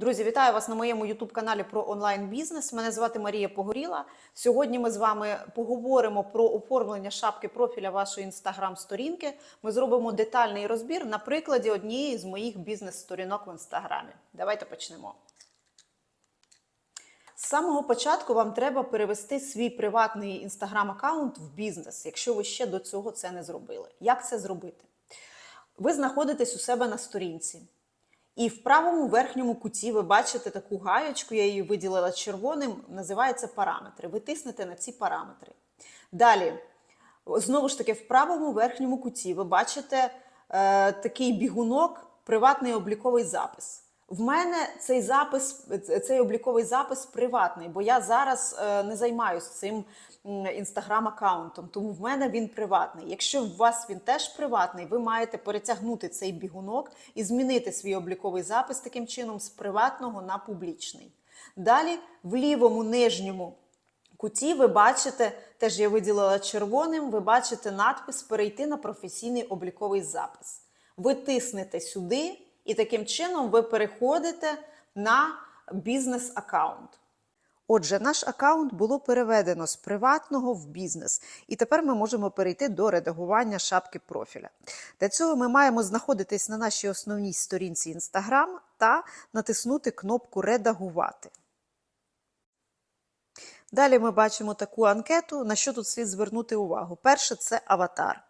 Друзі, вітаю вас на моєму youtube каналі про онлайн-бізнес. Мене звати Марія Погоріла. Сьогодні ми з вами поговоримо про оформлення шапки профіля вашої інстаграм-сторінки. Ми зробимо детальний розбір на прикладі однієї з моїх бізнес-сторінок в інстаграмі. Давайте почнемо. З самого початку вам треба перевести свій приватний інстаграм-аккаунт в бізнес, якщо ви ще до цього це не зробили. Як це зробити? Ви знаходитесь у себе на сторінці. І в правому верхньому куті ви бачите таку гаєчку, я її виділила червоним, називається параметри. Ви тиснете на ці параметри. Далі, знову ж таки, в правому верхньому куті ви бачите е, такий бігунок, приватний обліковий запис. В мене цей запис, цей обліковий запис приватний, бо я зараз е, не займаюся цим інстаграм-аккаунтом, тому в мене він приватний. Якщо у вас він теж приватний, ви маєте перетягнути цей бігунок і змінити свій обліковий запис таким чином з приватного на публічний. Далі в лівому нижньому куті ви бачите, теж я виділила червоним, ви бачите надпис Перейти на професійний обліковий запис. Ви тиснете сюди, і таким чином ви переходите на бізнес-аккаунт. Отже, наш аккаунт було переведено з приватного в бізнес, і тепер ми можемо перейти до редагування шапки профіля. Для цього ми маємо знаходитись на нашій основній сторінці Instagram та натиснути кнопку Редагувати. Далі ми бачимо таку анкету, на що тут слід звернути увагу. Перше це аватар.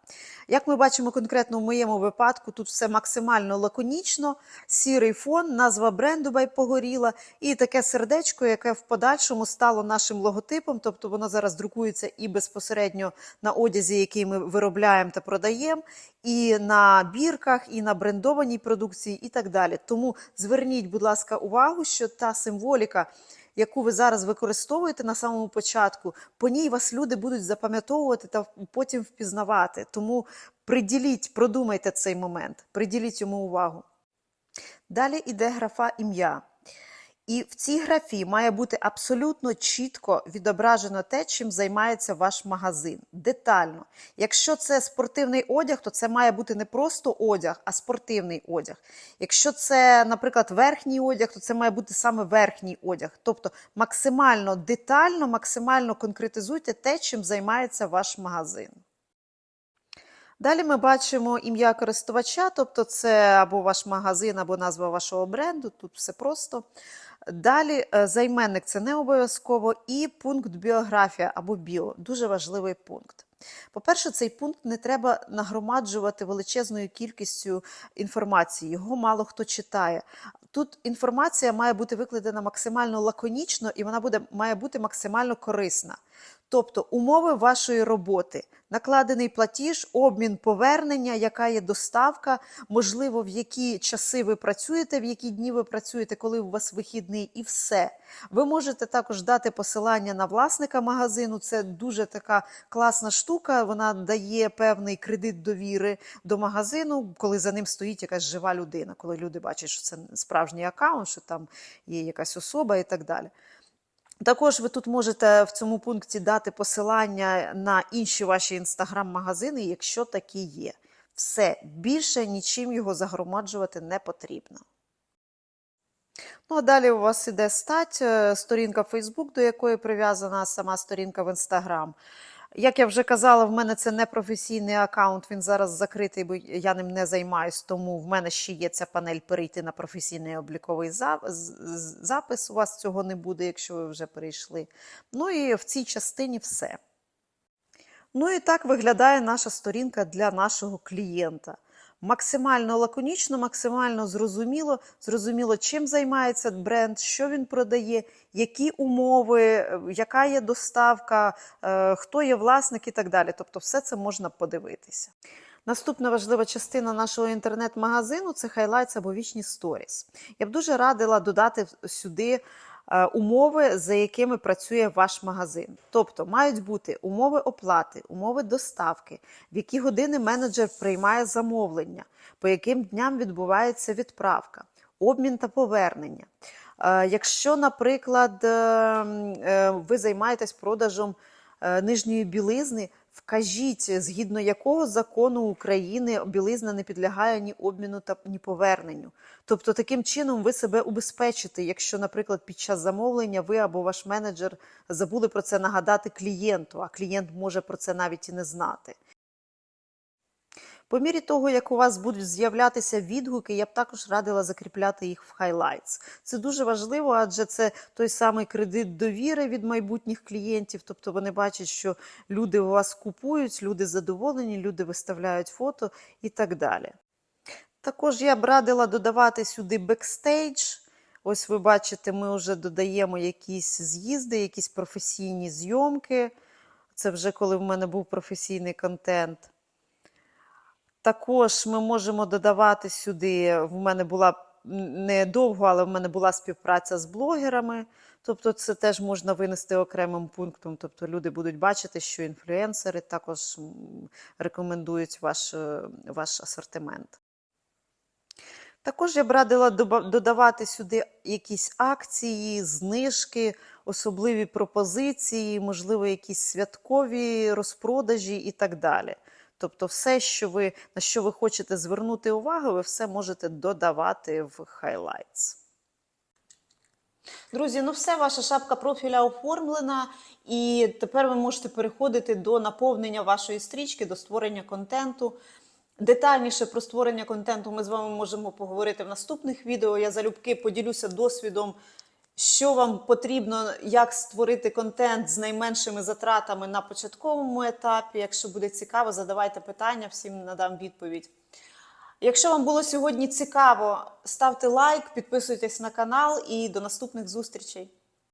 Як ми бачимо конкретно в моєму випадку, тут все максимально лаконічно, сірий фон, назва бренду Байпогоріла і таке сердечко, яке в подальшому стало нашим логотипом, тобто воно зараз друкується і безпосередньо на одязі, який ми виробляємо та продаємо, і на бірках, і на брендованій продукції, і так далі. Тому зверніть, будь ласка, увагу, що та символіка яку ви зараз використовуєте на самому початку, по ній вас люди будуть запам'ятовувати та потім впізнавати. Тому приділіть, продумайте цей момент, приділіть йому увагу. Далі йде графа ім'я. І в цій графі має бути абсолютно чітко відображено те, чим займається ваш магазин. Детально. Якщо це спортивний одяг, то це має бути не просто одяг, а спортивний одяг. Якщо це, наприклад, верхній одяг, то це має бути саме верхній одяг. Тобто максимально детально, максимально конкретизуйте те, чим займається ваш магазин. Далі ми бачимо ім'я користувача, тобто це або ваш магазин, або назва вашого бренду. Тут все просто. Далі займенник це не обов'язково, і пункт біографія або біо дуже важливий пункт. По-перше, цей пункт не треба нагромаджувати величезною кількістю інформації, його мало хто читає. Тут інформація має бути викладена максимально лаконічно і вона буде, має бути максимально корисна. Тобто умови вашої роботи, накладений платіж, обмін повернення, яка є доставка, можливо, в які часи ви працюєте, в які дні ви працюєте, коли у вас вихідний, і все. Ви можете також дати посилання на власника магазину. Це дуже така класна штука. Вона дає певний кредит довіри до магазину, коли за ним стоїть якась жива людина, коли люди бачать, що це справжній аккаунт, що там є якась особа і так далі. Також ви тут можете в цьому пункті дати посилання на інші ваші інстаграм-магазини, якщо такі є. Все, більше нічим його загромаджувати не потрібно. Ну, а далі у вас іде стать, сторінка Facebook, до якої прив'язана сама сторінка в Instagram. Як я вже казала, в мене це не професійний аккаунт, він зараз закритий, бо я ним не займаюсь, тому в мене ще є ця панель перейти на професійний обліковий запис. У вас цього не буде, якщо ви вже перейшли. Ну і в цій частині все. Ну і так виглядає наша сторінка для нашого клієнта. Максимально лаконічно, максимально зрозуміло, зрозуміло, чим займається бренд, що він продає, які умови, яка є доставка, хто є власник і так далі. Тобто, все це можна подивитися. Наступна важлива частина нашого інтернет-магазину це хайлайтс або вічні сторіс. Я б дуже радила додати сюди. Умови, за якими працює ваш магазин. Тобто мають бути умови оплати, умови доставки, в які години менеджер приймає замовлення, по яким дням відбувається відправка, обмін та повернення. Якщо, наприклад, ви займаєтесь продажем нижньої білизни, Вкажіть, згідно якого закону України білизна не підлягає ні обміну та ні поверненню. Тобто, таким чином ви себе убезпечите, якщо, наприклад, під час замовлення ви або ваш менеджер забули про це нагадати клієнту, а клієнт може про це навіть і не знати. По мірі того, як у вас будуть з'являтися відгуки, я б також радила закріпляти їх в highlights. Це дуже важливо, адже це той самий кредит довіри від майбутніх клієнтів. Тобто вони бачать, що люди у вас купують, люди задоволені, люди виставляють фото і так далі. Також я б радила додавати сюди бекстейдж. Ось ви бачите, ми вже додаємо якісь з'їзди, якісь професійні зйомки. Це вже коли в мене був професійний контент. Також ми можемо додавати сюди. В мене була не довго, але в мене була співпраця з блогерами. Тобто, це теж можна винести окремим пунктом. Тобто, люди будуть бачити, що інфлюенсери також рекомендують ваш, е, ваш асортимент. Також я б радила додавати сюди якісь акції, знижки, особливі пропозиції, можливо, якісь святкові розпродажі і так далі. Тобто, все, що ви, на що ви хочете звернути увагу, ви все можете додавати в highlights. Друзі, ну все, ваша шапка профіля оформлена, і тепер ви можете переходити до наповнення вашої стрічки, до створення контенту. Детальніше про створення контенту ми з вами можемо поговорити в наступних відео. Я залюбки поділюся досвідом, що вам потрібно, як створити контент з найменшими затратами на початковому етапі. Якщо буде цікаво, задавайте питання, всім надам відповідь. Якщо вам було сьогодні цікаво, ставте лайк, підписуйтесь на канал і до наступних зустрічей.